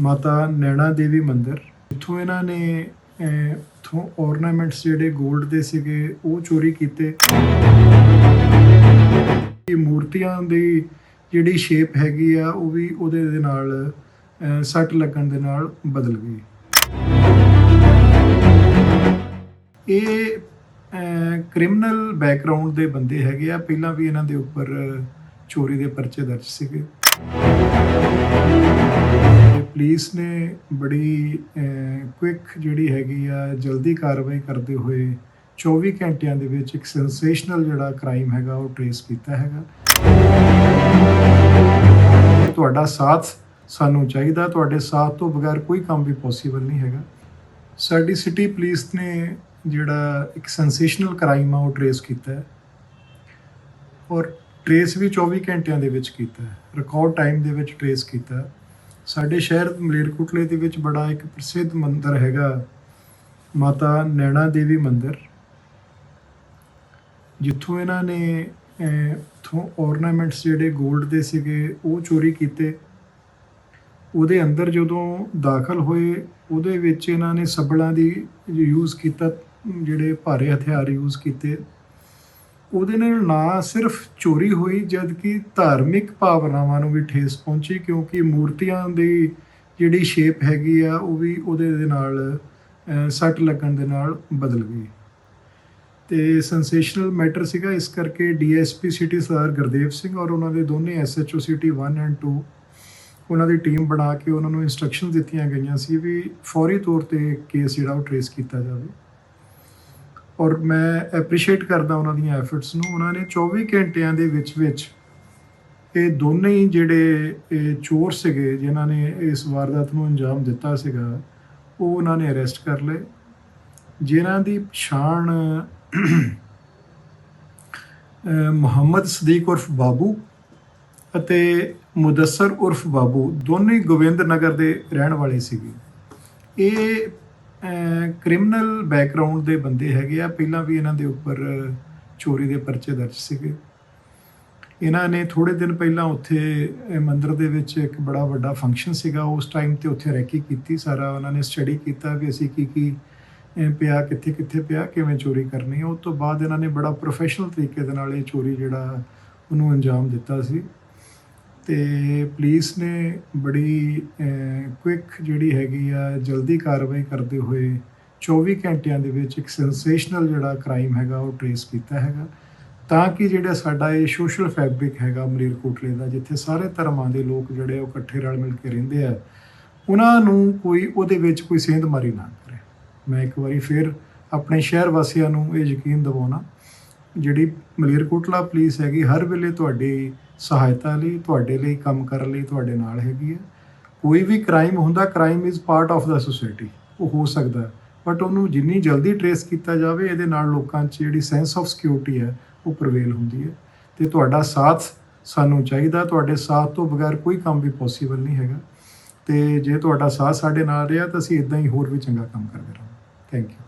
ਮਾਤਾ ਨੈਣਾ ਦੇਵੀ ਮੰਦਿਰ। ਇੱਥੋਂ ਇਹਨਾਂ ਨੇ ਅਹ, ਇੱਥੋਂ ornaments ਜਿਹੜੇ 골ਡ ਦੇ ਸੀਗੇ ਉਹ ਚੋਰੀ ਕੀਤੇ। ਇਹ ਮੂਰਤੀਆਂ ਦੀ ਜਿਹੜੀ ਸ਼ੇਪ ਹੈਗੀ ਆ ਉਹ ਵੀ ਉਹਦੇ ਦੇ ਨਾਲ ਸੱਟ ਲੱਗਣ ਦੇ ਨਾਲ ਬਦਲ ਗਈ। ਇਹ ਕ੍ਰਿਮੀਨਲ ਬੈਕਗ੍ਰਾਉਂਡ ਦੇ ਬੰਦੇ ਹੈਗੇ ਆ। ਪਹਿਲਾਂ ਵੀ ਇਹਨਾਂ ਦੇ ਉੱਪਰ ਚੋਰੀ ਦੇ ਪਰਚੇ ਦਰਜ ਸੀਗੇ। ਪੁਲਿਸ ਨੇ ਬੜੀ ਕੁਇਕ ਜਿਹੜੀ ਹੈਗੀ ਆ, ਜਲਦੀ ਕਾਰਵਾਈ ਕਰਦੇ ਹੋਏ 24 ਘੰਟਿਆਂ ਦੇ ਵਿੱਚ ਇੱਕ ਸੈਂਸੇਸ਼ਨਲ ਜਿਹੜਾ ਕ੍ਰਾਈਮ ਹੈਗਾ, ਉਹ ਟ੍ਰੇਸ ਕੀਤਾ ਹੈਗਾ। ਤੁਹਾਡਾ ਸਾਥ ਸਾਨੂੰ ਚਾਹੀਦਾ, ਤੁਹਾਡੇ ਸਾਥ ਤੋਂ ਬਗੈਰ ਕੋਈ ਕੰਮ ਵੀ ਪੋਸੀਬਲ ਨਹੀਂ ਹੈਗਾ। ਸਾਡੀ ਸਿਟੀ ਪੁਲਿਸ ਨੇ ਜਿਹੜਾ ਇੱਕ ਸੈਂਸੇਸ਼ਨਲ ਕ੍ਰਾਈਮ ਆ, ਉਹ ਟ੍ਰੇਸ ਕੀਤਾ ਹੈ। ਔਰ ਟ੍ਰੇਸ ਵੀ 24 ਘੰਟਿਆਂ ਦੇ ਵਿੱਚ ਕੀਤਾ ਹੈ। ਰਿਕਾਰਡ ਟਾਈਮ ਦੇ ਵਿੱਚ ਟ੍ਰੇਸ ਕੀਤਾ ਹੈ। ਸਾਡੇ ਸ਼ਹਿਰ ਮਲੇਰਕੋਟਲੇ ਦੇ ਵਿੱਚ ਬੜਾ ਇੱਕ ਪ੍ਰਸਿੱਧ ਮੰਦਿਰ ਹੈਗਾ ਮਾਤਾ ਨੈਣਾ ਦੇਵੀ ਮੰਦਿਰ। ਜਿੱਥੋਂ ਇਹਨਾਂ ਨੇ ਅਹ, ਇੱਥੋਂ ornaments ਜਿਹੜੇ 골ਡ ਦੇ ਸੀਗੇ ਉਹ ਚੋਰੀ ਕੀਤੇ। ਉਹਦੇ ਅੰਦਰ ਜਦੋਂ ਦਾਖਲ ਹੋਏ ਉਹਦੇ ਵਿੱਚ ਇਹਨਾਂ ਨੇ ਸੱਬਲਾਂ ਦੀ ਯੂਜ਼ ਕੀਤਾ ਜਿਹੜੇ ਭਾਰੇ ਹਥਿਆਰ ਯੂਜ਼ ਕੀਤੇ। ਉਹਦੇ ਨਾਲ ਨਾ ਸਿਰਫ ਚੋਰੀ ਹੋਈ, ਜਦਕਿ ਧਾਰਮਿਕ ਭਾਵਨਾਵਾਂ ਨੂੰ ਵੀ ਠੇਸ ਪਹੁੰਚੀ, ਕਿਉਂਕਿ ਮੂਰਤੀਆਂ ਦੀ ਜਿਹੜੀ ਸ਼ੇਪ ਹੈਗੀ ਆ, ਉਹ ਵੀ ਉਹਦੇ ਦੇ ਨਾਲ ਸੱਟ ਲੱਗਣ ਦੇ ਨਾਲ ਬਦਲ ਗਈ। ਤੇ ਸੈਂਸੇਸ਼ਨਲ ਮੈਟਰ ਸੀਗਾ, ਇਸ ਕਰਕੇ ਡੀਐਸਪੀ ਸਿਟੀ ਸਰਦਾਰ ਗੁਰਦੇਵ ਸਿੰਘ ਔਰ ਉਹਨਾਂ ਦੇ ਦੋਨੇ ਐਸਐਚਓ ਸਿਟੀ 1 ਐਂਡ 2 ਉਹਨਾਂ ਦੀ ਟੀਮ ਬਣਾ ਕੇ ਉਹਨਾਂ ਨੂੰ ਇਨਸਟਰਕਸ਼ਨ ਦਿੱਤੀਆਂ ਗਈਆਂ ਸੀ ਵੀ ਫੌਰੀ ਤੌਰ ਤੇ ਕੇਸ ਜਿਹੜਾ ਉਹ ਟ੍ਰੇਸ ਕੀਤਾ ਜਾਵੇ। ਔਰ ਮੈਂ ਐਪਰੀਸ਼ੀਏਟ ਕਰਦਾ ਉਹਨਾਂ ਦੀਆਂ ਐਫਰਟਸ ਨੂੰ। ਉਹਨਾਂ ਨੇ 24 ਘੰਟਿਆਂ ਦੇ ਵਿੱਚ ਵਿੱਚ ਇਹ ਦੋਨੇ ਹੀ ਜਿਹੜੇ ਇਹ ਚੋਰ ਸੀਗੇ, ਜਿਨ੍ਹਾਂ ਨੇ ਇਸ ਵਾਰਦਾਤ ਨੂੰ ਅੰਜਾਮ ਦਿੱਤਾ ਸੀਗਾ, ਉਹ ਉਹਨਾਂ ਨੇ ਅਰੈਸਟ ਕਰ ਲਏ। ਜਿਨ੍ਹਾਂ ਦੀ ਪਛਾਣ ਮੁਹੰਮਦ ਸਦੀਕ ਉਰਫ ਬਾਬੂ ਅਤੇ ਮੁਦੱਸਰ ਉਰਫ ਬਾਬੂ, ਦੋਨੇ ਹੀ ਗੋਬਿੰਦ ਨਗਰ ਦੇ ਰਹਿਣ ਵਾਲੇ ਸੀਗੇ। ਇਹ ਕ੍ਰਿਮੀਨਲ ਬੈਕਗ੍ਰਾਉਂਡ ਦੇ ਬੰਦੇ ਹੈਗੇ ਆ। ਪਹਿਲਾਂ ਵੀ ਇਹਨਾਂ ਦੇ ਉੱਪਰ ਚੋਰੀ ਦੇ ਪਰਚੇ ਦਰਜ ਸੀਗੇ। ਇਹਨਾਂ ਨੇ ਥੋੜੇ ਦਿਨ ਪਹਿਲਾਂ ਉੱਥੇ, ਇਹ ਮੰਦਿਰ ਦੇ ਵਿੱਚ ਇੱਕ ਬੜਾ ਵੱਡਾ ਫੰਕਸ਼ਨ ਸੀਗਾ। ਉਸ ਟਾਈਮ ਤੇ ਉੱਥੇ ਰੈਕੀ ਕੀਤੀ ਸਾਰਾ। ਉਹਨਾਂ ਨੇ ਸਟੱਡੀ ਕੀਤਾ ਵੀ ਅਸੀਂ ਕੀ ਕੀ ਪਿਆ, ਕਿੱਥੇ ਕਿੱਥੇ ਪਿਆ, ਕਿਵੇਂ ਚੋਰੀ ਕਰਨੀ ਹੈ ਉਸ ਤੋਂ ਬਾਅਦ ਇਹਨਾਂ ਨੇ ਬੜਾ ਪ੍ਰੋਫੈਸ਼ਨਲ ਤਰੀਕੇ ਦੇ ਨਾਲ ਇਹ ਚੋਰੀ ਜਿਹੜਾ ਉਹਨੂੰ ਅੰਜਾਮ ਦਿੱਤਾ ਸੀ। ਤੇ ਪੁਲਿਸ ਨੇ ਬੜੀ ਕੁਇਕ ਜਿਹੜੀ ਹੈਗੀ ਆ, ਜਲਦੀ ਕਾਰਵਾਈ ਕਰਦੇ ਹੋਏ 24 ਘੰਟਿਆਂ ਦੇ ਵਿੱਚ ਇੱਕ ਸੈਂਸੇਸ਼ਨਲ ਜਿਹੜਾ ਕ੍ਰਾਈਮ ਹੈਗਾ ਉਹ ਟ੍ਰੇਸ ਕੀਤਾ ਹੈਗਾ। ਤਾਂ ਕਿ ਜਿਹੜਾ ਸਾਡਾ ਇਹ ਸੋਸ਼ਲ ਫੈਬਰਿਕ ਹੈਗਾ ਮਲੇਰਕੋਟਲੇ ਦਾ, ਜਿੱਥੇ ਸਾਰੇ ਧਰਮਾਂ ਦੇ ਲੋਕ ਜਿਹੜੇ ਉਹ ਇਕੱਠੇ ਰਲ ਮਿਲ ਕੇ ਰਹਿੰਦੇ ਆ, ਉਹਨਾਂ ਨੂੰ ਕੋਈ ਉਹਦੇ ਵਿੱਚ ਕੋਈ ਸੇਂਧਮਾਰੀ ਨਾ ਕਰੇ। ਮੈਂ ਇੱਕ ਵਾਰੀ ਫਿਰ ਆਪਣੇ ਸ਼ਹਿਰ ਵਾਸੀਆਂ ਨੂੰ ਇਹ ਯਕੀਨ ਦਿਵਾਉਣਾ, ਜਿਹੜੀ ਮਲੇਰਕੋਟਲਾ ਪੁਲਿਸ ਹੈਗੀ, ਹਰ ਵੇਲੇ ਤੁਹਾਡੀ ਸਹਾਇਤਾ ਲਈ, ਤੁਹਾਡੇ ਲਈ, ਕੰਮ ਕਰਨ ਲਈ ਤੁਹਾਡੇ ਨਾਲ ਹੈਗੀ ਹੈ। ਕੋਈ ਵੀ ਕ੍ਰਾਈਮ ਹੁੰਦਾ crime is part of the society ਉਹ ਹੋ ਸਕਦਾ ਬਟ ਉਹਨੂੰ ਜਿੰਨੀ ਜਲਦੀ ਟਰੇਸ ਕੀਤਾ ਜਾਵੇ, ਇਹਦੇ ਨਾਲ ਲੋਕਾਂ 'ਚ ਜਿਹੜੀ ਸੈਂਸ ਆਫ ਸਿਕਿਉਰਿਟੀ ਹੈ, ਉਹ ਪ੍ਰਵੇਲ ਹੁੰਦੀ ਹੈ। ਤੇ ਤੁਹਾਡਾ ਸਾਥ ਸਾਨੂੰ ਚਾਹੀਦਾ। ਤੁਹਾਡੇ ਸਾਥ ਤੋਂ ਬਗੈਰ ਕੋਈ ਕੰਮ ਵੀ ਪੋਸੀਬਲ ਨਹੀਂ ਹੈਗਾ। ਤੇ ਜੇ ਤੁਹਾਡਾ ਸਾਥ ਸਾਡੇ ਨਾਲ ਰਿਹਾ, ਤਾਂ ਅਸੀਂ ਇਦਾਂ ਹੀ ਹੋਰ ਵੀ ਚੰਗਾ ਕੰਮ ਕਰਦੇ ਰਹਾਂਗੇ। Thank you